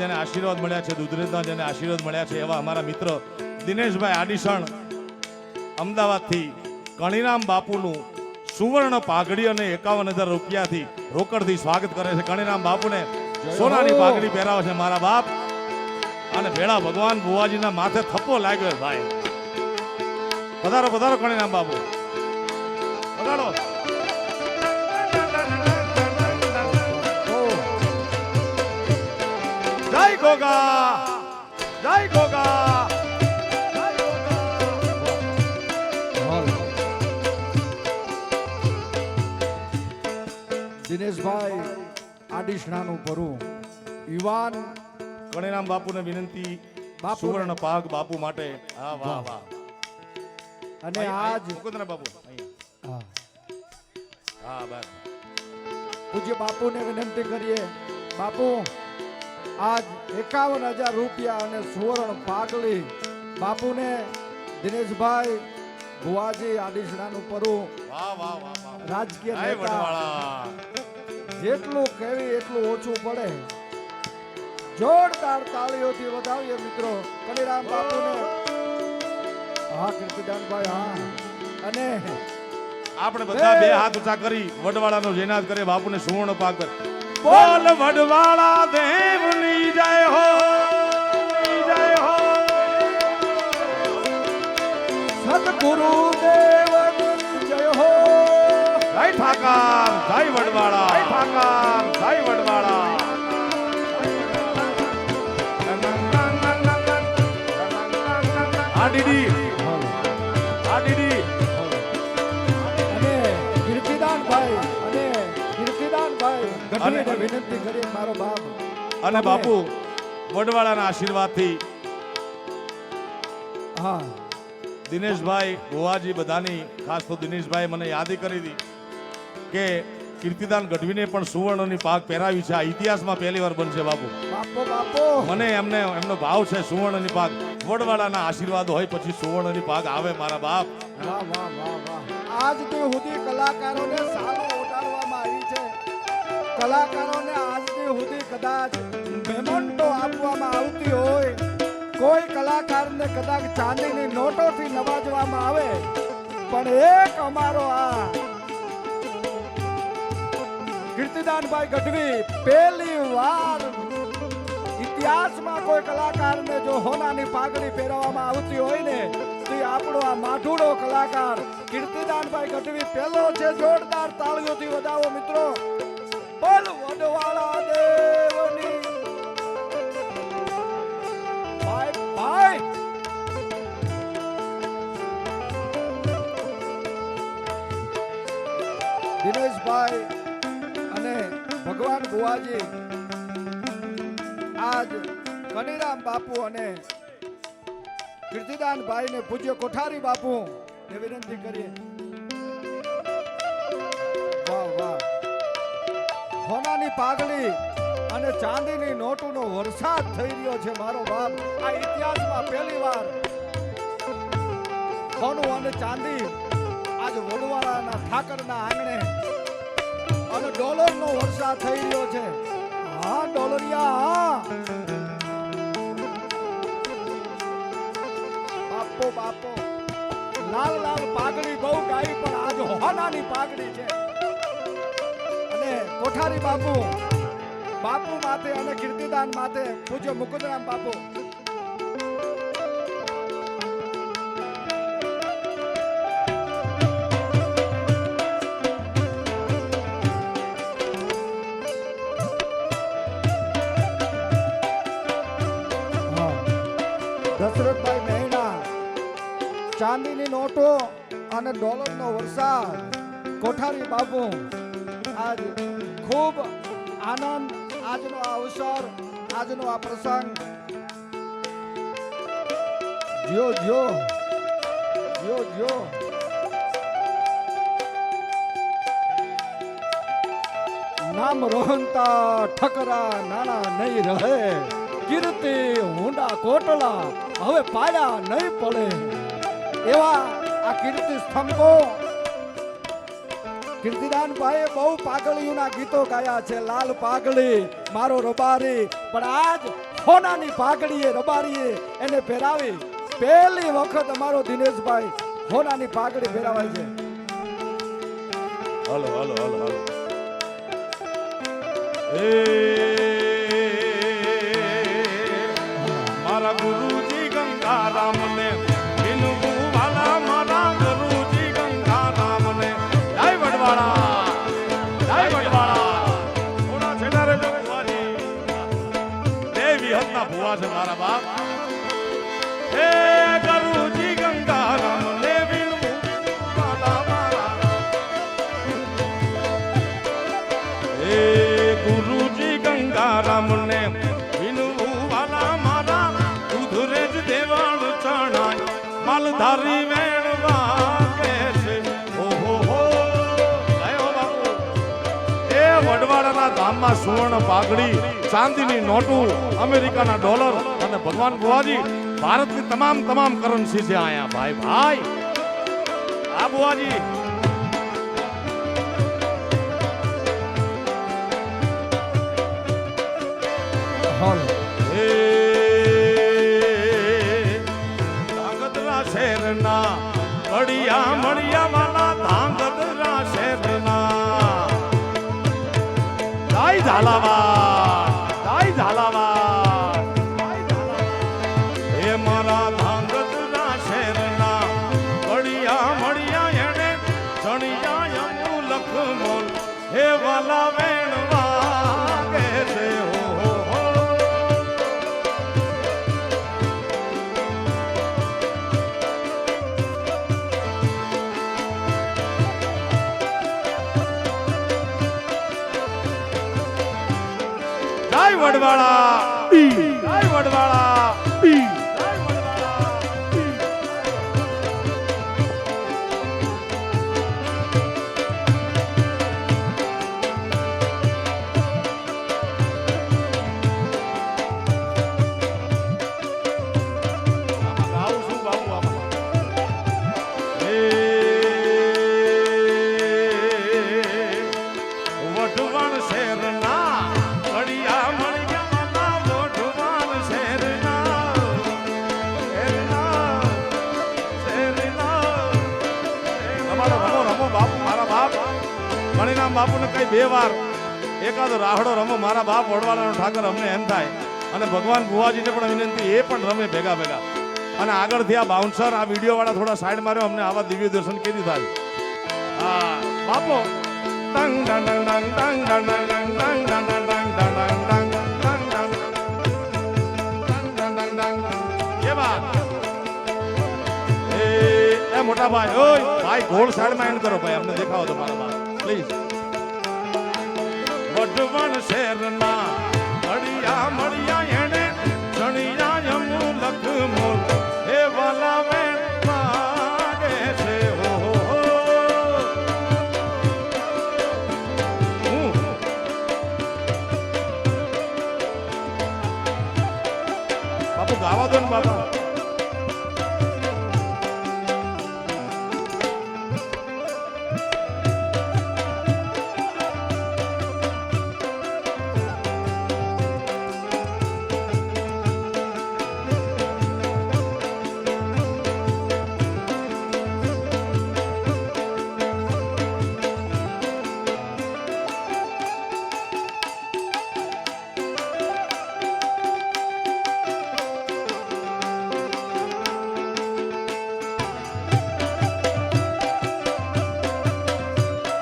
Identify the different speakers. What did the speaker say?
Speaker 1: જેને આશીર્વાદ મળ્યા છે દુધરેજના જેને આશીર્વાદ મળ્યા છે એવા અમારા મિત્ર દિનેશભાઈ આડિસણ અમદાવાદથી કણીરામ બાપુનું સુવર્ણ પાઘડી અને એકાવન હજાર રૂપિયાથી રોકડથી સ્વાગત કરે છે. કણીરામ બાપુને સોનાની પાઘડી પહેરાવે છે મારા બાપ. અને ભેળા ભગવાન બુવાજીના માથે થપ્પો લાગ્યો ભાઈ. પધારો પધારો કણીરામ બાપુ. પધારો ગોગા જય ગોગા
Speaker 2: દિનેશભાઈ આડિશણાનું પરું યુવાન.
Speaker 1: કણેરામ બાપુને વિનંતી
Speaker 2: બાપુ.
Speaker 1: સુવર્ણ પાક બાપુ માટે. હા વાહ વાહ.
Speaker 2: અને આજ
Speaker 1: અહીં, બાપુ.
Speaker 2: હા,
Speaker 1: હા બસ.
Speaker 2: પૂજ્ય બાપુને વિનંતી કરીએ. બાપુ આજ એકાવન હજાર રૂપિયા અને સુવર્ણ પાઘડી બાપુને દિનેશભાઈ ભુવાજી આડિશણાનું પરું રાજકીય નેતા. જેટલું કહેવી એટલું ઓછું પડે. જોરદાર તાળીઓથી વધાવીએ મિત્રો. કલીરામ બાપુને. હા કીર્તિદાનભાઈ હા. અને
Speaker 1: આપણે બધા બે હાથ ઊંચા કરી વડવાળાનો જયનાદ કરે બાપુને સુવર્ણ પાક કરે. બોલ વડવાળા દેવની જય હો જય હો.
Speaker 2: સદગુરુ દેવની જય હો.
Speaker 1: જય ઠાકર, જય વડવાળા, જય ઠાકર, જય વડવાળા. આ દીદી
Speaker 2: કીર્તિદાનભાઈ વિનંતી કરીએ મારો બાપ
Speaker 1: અને બાપુ વડવાળાના આશીર્વાદથી
Speaker 2: હા.
Speaker 1: દિનેશભાઈ ગોવાજી બધાની ખાસ તો દિનેશભાઈ મને યાદી કરી હતી કે કીર્તિદાન ગઢવીને પણ સુવર્ણની પાક પહેરાવી છે. આ ઇતિહાસમાં પહેલી વાર બનશે બાપુ. મને એમને એમનો ભાવ છે સુવર્ણની પાક. વડવાળાના આશીર્વાદ હોય પછી સુવર્ણની પાક આવે મારા બાપ.
Speaker 2: વાહ વાહ વાહ વાહ. આજ સુધી કલાકારોને સારો ઓટાડવામાં આવી છે. કલાકારોને આજની સુધી કદાચ પેમેન્ટો આપવામાં આવતી હોય, કોઈ કલાકારને કદાચ ચાંદીની નોટોથી નવાજવામાં આવે, પણ એક અમારો આ કીર્તિદાનભાઈ ગઢવી પહેલી વાર ઇતિહાસમાં કોઈ કલાકારને જો હોનાની પાઘડી પહેરવામાં આવતી હોય ને, તે આપણો આ માઠુડો કલાકાર કીર્તિદાનભાઈ ગઢવી પહેલો છે. જોરદાર તાળીઓથી વધાવો મિત્રો. દિનેશભાઈ અને ભગવાન બુવાજી આજ કનીરામ બાપુ અને કીર્તિદાન ભાઈ ને પૂજ્ય કોઠારી બાપુ ને વિનંતી કરીએ. હોનાની પાઘડી અને ચાંદીની નોટોનો વરસાદ થઈ રહ્યો છે, મારો બાપ. આ ઇતિહાસમાં પહેલી વાર સોનું અને ચાંદી આજ વડવાળાના ઠાકરના આંગણે અને ડોલરનો વરસાદ થઈ રહ્યો છે. હા, ડોલરિયા. હા બાપો બાપો. લાલ લાલ પાઘડી બહુ ગાઈ પણ આજ હોનાની પાઘડી છે. કોઠારી બાપુ. બાપુ માથે અને કીર્તિદાન માથે પૂજ્ય મુકુદરામ બાપુ. દશરથભાઈ મહેણા, ચાંદીની નોટો અને ડોલરનો વરસાદ. કોઠારી બાપુ, આજ ખૂબ આનંદ આજનો આ અવસર, આજનો આ પ્રસંગ. જ્યો જો જો જો નામ રોહનતા ઠકરા, નાના નહીં રહે. કીર્તિ હુંડા કોટલા, હવે પાયા નહીં પડે. એવા આ કીર્તિ સ્તંભો કીર્તિદાનભાઈએ બહુ પાગળીઓના ગીતો ગાયા છે. લાલ પાગળી, મારો રબારી. પણ આજ હોનાની પાઘડીએ રબારીએ એને પહેરાવી. પહેલી વખત અમારો દિનેશભાઈ હોનાની પાઘડી પહેરાવાય છે.
Speaker 1: Hello hello hello hello. દેવી ભુવા છે મારા બાપ. હે ગરુજી ગંગારામ ને હે ગુરુજી ગંગારામ મારા ઉધરે જ દેવાળ ચણાય. માલધારી વેણવા કે છે. ઓહો હો વડવાડાના ધામમાં સુવર્ણ પાઘડી ચાંદીની નોટું અમેરિકાના ડોલર અને ભગવાન બુવાજી ભારતની તમામ તમામ કરન્સી છે અહીંયા. ભાઈ ભાઈ. આ બુવાજી. હે શહેરના વડિયા મળિયા વાલા ધાંગધ્રા શહેરના. જય ਕਾਰਡ ਵਾਲਾ બાપુને કઈ બે વાર એકાદો રાહડો રમો મારા બાપ વડવાળાનો ઠાકર અમને એમ થાય અને ભગવાન ભુવાજીને પણ વિનંતી એ પણ રમે ભેગા ભેગા અને આગળથી આ બાઉન્સર આ વીડિયો વાળા થોડા સાઈડ માર્યો અમને આવા દિવ્ય દર્શન કેદી થાય હા બાપો ટંગ ટંગ ટંગ ડંગ ડંગ ડંગ ડંગ એ એ એ મોટા ભાઈ ઓય ભાઈ ઘોડ સાઈડમાં એન્ડ કરો ભાઈ અમને દેખાવો તો મારા પ્લીઝ વઢવણ શેરના. મળ્યા મળ્યા એને જણિયા યમુ લખ